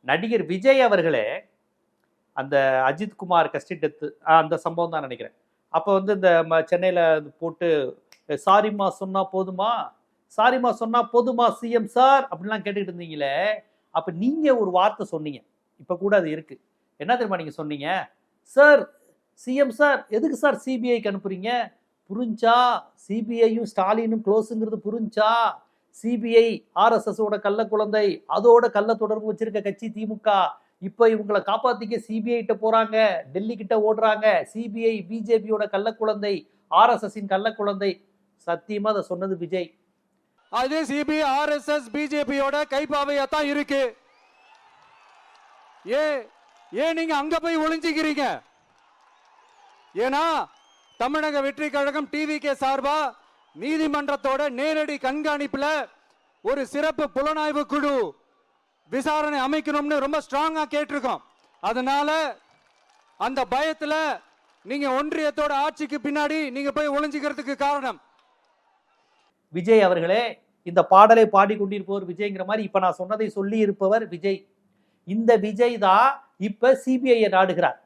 நடிகர் விஜய் அவர்களே அந்த அஜித் குமார் கஸ்டி டெத்து அந்த சம்பவம் தான் நினைக்கிறேன். அப்போ வந்து இந்த ம- போட்டு சாரிம்மா சொன்னால் போதுமா? சாரிம்மா சொன்னால் போதுமா சிஎம் சார்? அப்படிலாம் கேட்டுக்கிட்டு இருந்தீங்களே அப்போ நீங்கள் ஒரு வார்த்தை சொன்னீங்க. இப்போ கூட அது இருக்குது என்ன தெரியுமா நீங்கள் சொன்னீங்க? சார் சிஎம் சார் எதுக்கு சார் சிபிஐக்கு அனுப்புறீங்க? புரிஞ்சா? சிபிஐயும் ஸ்டாலினும் க்ளோஸுங்கிறது புரிஞ்சா? சிபிஐ ஆர்எஸ்எஸோட கள்ள குழந்தை அதோட கள்ள தொடர்பு வச்சிருக்க கட்சி திமுக. இப்போ இவங்களை காப்பாத்திக்க சிபிஐ கிட்ட போறாங்க டெல்லி கிட்ட ஓடுறாங்க. சிபிஐ பிஜேபியோட கள்ள குழந்தை கள்ளக்குழந்தை சத்தியமாக கள்ள குழந்தை. சத்தியமா அதை சொன்னது விஜய். அது சிபிஐ ஆர்எஸ்எஸ் பிஜேபியோட கைப்பாவையா தான் இருக்கு. ஏ ஏன் நீங்க அங்க போய் ஒளிஞ்சுக்கிறீங்க? ஏன்னா தமிழக வெற்றி கழகம் டிவிகே சார்பா நீதிமன்றத்தோட நேரடி கண்காணிப்புல ஒரு சிறப்பு புலனாய்வு குழு விசாரணை அமைக்கணும்னு ரொம்ப ஸ்ட்ராங்கா கேட்டிருக்கோம். அதனால அந்த பயத்துல நீங்க ஒன்றியத்தோட ஆட்சிக்கு பின்னாடி நீங்க போய் ஒளிஞ்சுக்கிறதுக்கு காரணம். விஜய் அவர்களே இந்த பாடலை பாடிக்கொண்டிருப்பவர் விஜய்ங்கிற மாதிரி இப்ப நான் சொன்னதை சொல்லி இருப்பவர் விஜய். இந்த விஜய் தான் இப்ப சிபிஐ நாடுகிறார்.